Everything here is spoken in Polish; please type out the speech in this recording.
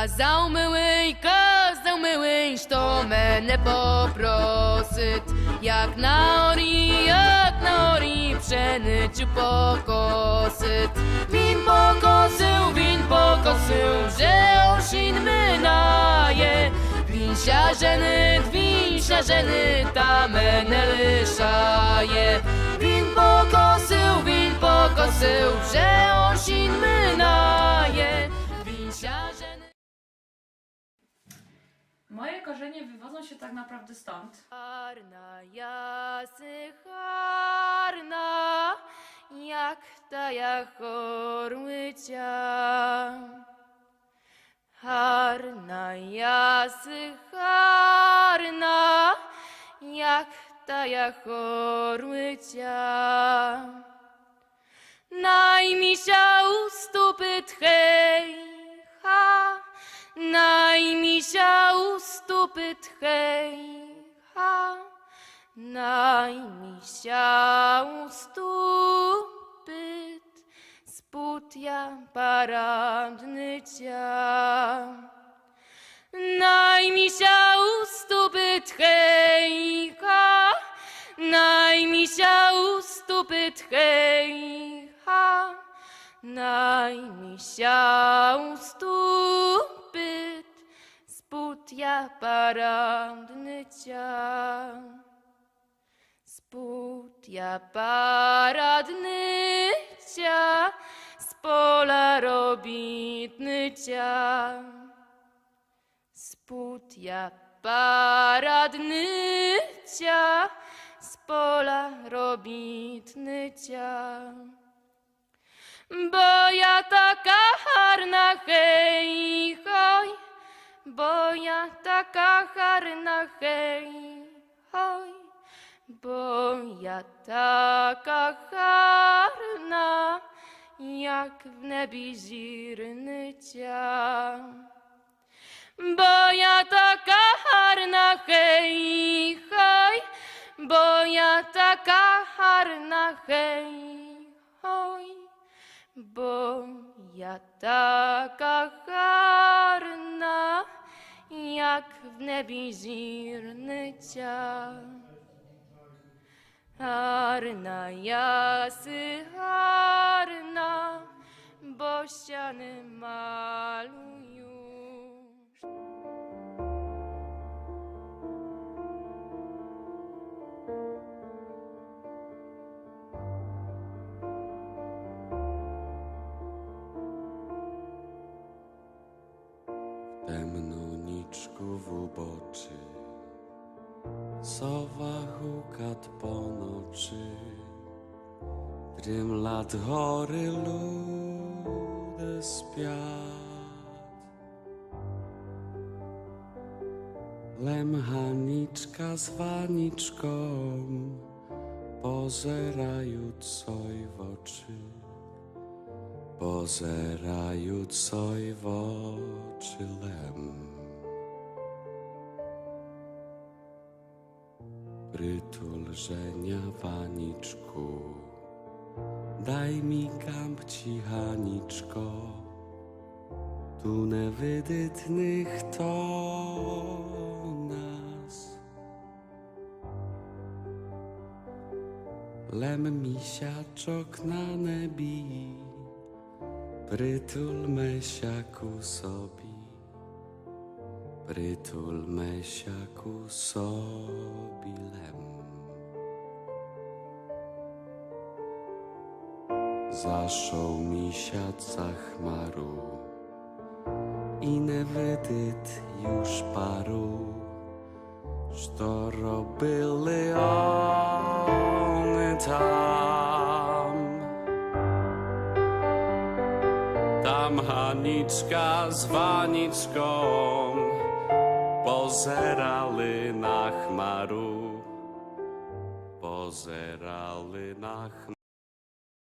Kazał myłej, kazał myłej, što mene poprosit. Jak na ori, jak na ori, pszenicu pokosyt. Win pokosył, win pokosył, że osin mynaje. Win siarzeny, win siarzeny, ta mene lyszaje. Win pokosył, win pokosył, że osin mynaje. Win Moje korzenie wywodzą się tak naprawdę stąd. Harna, jasy, harna, jak ta ja chorłycia. Harna, jasy, harna, jak ta ja chorłycia. Ustupy tchej, ha, najmisia ustupy spód ja paradny cia. Najmisia ustupy tchej, ha, najmisia ustupy tchej, ha, najmisia ustupy spód ja paradny cia. Spód ja paradny cia, z pola robitny cia. Spód ja paradny cia, z pola robitny cia. Bo ja taka harna hej, bo ja taka harna hej, hoj, bo ja taka harna, jak w nebi zirny cia. Bo ja taka harna hej, hoj, bo ja taka harna hej, hoj, bo ja taka jak w nebi zirny cia. Harna, jasy, harna, bo ściany. W uboczy, sowa hukat po nocy, Trym lat chory ludy spiat. Lemchaniczka z waniczką, pozerając soj w oczy. Pozerając soj w oczy lem. Prytul żenia waniczku, daj mi kamp cichaniczko, tu newydytnych to nas. Lem misiaczok na nebi, Prytul mesiaku sobi, Przytulmy się ku sobilem. Zaszą mi siaca chmaru i newydyt już paru, sztoro były one tam. Tam Haniczka z Waniczką pozerali na chmaru, pozerali na chmaru.